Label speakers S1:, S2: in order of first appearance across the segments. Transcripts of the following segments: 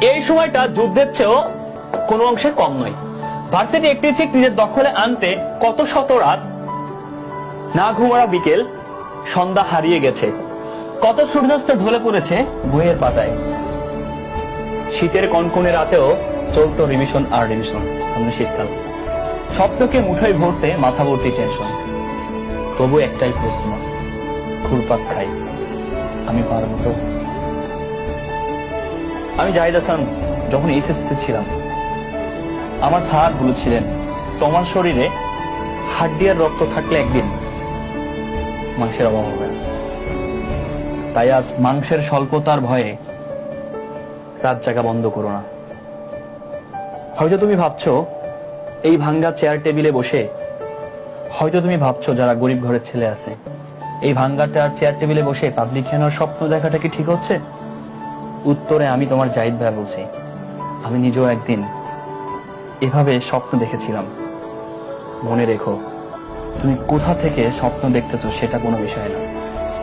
S1: এই সময়টা যুদ্ধের চেয়েও কোনো অংশে কম নয়। ভার্সিটি একটি চিক নিজের দখলে আনতে কত শত রাত। না ঘুমারা বিকেল, সন্ধ্যা হারিয়ে গেছে। কত সূর্যাস্ত ঢলে পড়েছে বইয়ের পাতায়। শীতের কনকনে রাতেও চলতো রিভিশন আর রিভিশন সামনে শীতকাল স্বপ্নকে মুঠোয় ভরতে মাথা ভর্তি টেনশন তবু একটাই প্রশ্ন, ঘুরপাক খাই। আমি পারব তো? আমি জাহিদ হাসান, যখন এসএসসিতে ছিলাম, আমার স্যার বলেছিলেন, তোমার শরীরে হাড্ডি আর রক্ত থাকলে একদিন মাংসের অভাব হবে তাই আজ মাংসের স্বল্পতার ভয়ে রাত জাগা বন্ধ করো না। হয়তো তুমি ভাবছ, এই ভাঙ্গা চেয়ার টেবিলে বসে, হয়তো তুমি ভাবছ যারা গরিব ঘরের ছেলে আছে, এই ভাঙ্গাটা চেয়ার টেবিলে বসে পাবলিক খেলার স্বপ্ন দেখাটা কি ঠিক হচ্ছে? উত্তরে আমি তোমার জাহিদ ভাই বলছি। আমি নিজেও একদিন এভাবে স্বপ্ন দেখেছিলাম। মনে রেখো, তুমি কোথা থেকে স্বপ্ন দেখতেছো সেটা কোনো বিষয় না।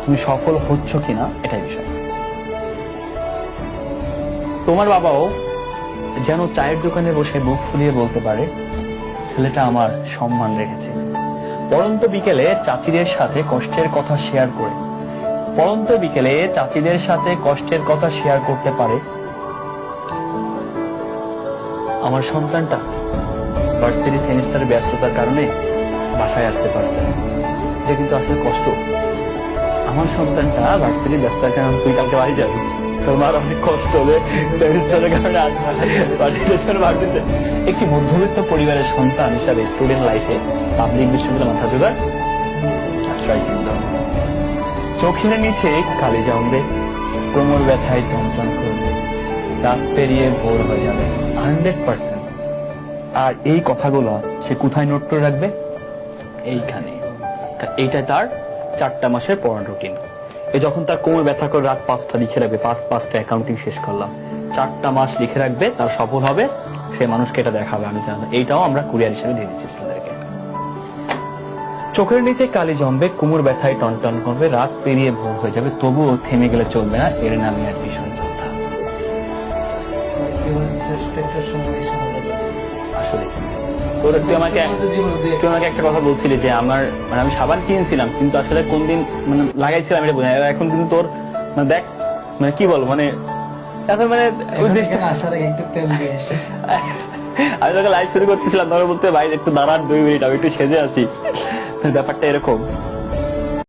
S1: তুমি সফল হচ্ছ কিনা এটাই বিষয়। তোমার বাবাও যেন চায়ের দোকানে বসে বুক ফুলিয়ে বলতে পারে, ছেলেটা আমার সম্মান রেখেছে। পরন্ত বিকেলে চাচিদের সাথে কষ্টের কথা শেয়ার করে পরন্ত বিকেলে চাচিদের সাথে কষ্টের কথা শেয়ার করতে পারে আমার সন্তানটা। ভার্সিটি সেমিস্টারের ব্যস্ততার কারণে বাসায় আসতে পারছে এটা কিন্তু আসলে কষ্ট। আমার সন্তানটা ভার্সিটি ব্যস্ততার কারণে তুই কালকে বাড়ি যাবি। তোমার অনেক কষ্ট হবে সেমিস্টারের কারণে আসবে ভার্সিটিতে। একটি মধ্যবিত্ত পরিবারের সন্তান হিসাবে স্টুডেন্ট লাইফে পাবলিক বিশ্ববিদ্যালয় মাথা জোগাড়? আশ্রয় কিনতে চোখের নিচে কালি জমবে কোমর ব্যথায় টনটন করবে রাত পেরিয়ে ভোর হয়ে যাবে হান্ড্রেড পার্সেন্ট আর এই কথাগুলো সে কোথায় নোট করে রাখবে? এইখানে। এইটা তার চারটা মাসের পড়ার রুটিন এ যখন তার কোমর ব্যথা করে রাত পাঁচটা লিখে রাখবে, পাঁচ, পাঁচটা অ্যাকাউন্টিং শেষ করলাম। চারটা মাস লিখে রাখবে, তার সফল হবে, সে মানুষকে এটা দেখাবে, আমি জানি। এইটাও আমরা কুরিয়ার হিসেবে দিয়ে দিচ্ছি, স্টুডেন্টদেরকে। চোখের নিচে কালি জমবে কোমর ব্যথায় টনটন করবে রাত পেরিয়ে ভোর হয়ে যাবে তবুও থেমে গেলে চলবে না এর নামে আর ভীষণ যোদ্ধা। আসলে তুই আমাকে তুই একটা কথা বলছিলি যে আমার মানে আমি সাবান কিনছিলাম কিন্তু আসলে কোন দিন মানে লাগাইছিলাম এটা বোঝা এখন কিন্তু তোর মানে দেখ মানে কি বল মানে এখন মানে ওই
S2: এখন আসার আগে একটু তেল দিয়ে
S1: আমি তোকে লাইভ শুরু করতেছিলাম ধরো বলতে ভাই একটু দাঁড়ান দুই মিনিট আমি একটু সেজে আছি। ব্যাপারটা এরকম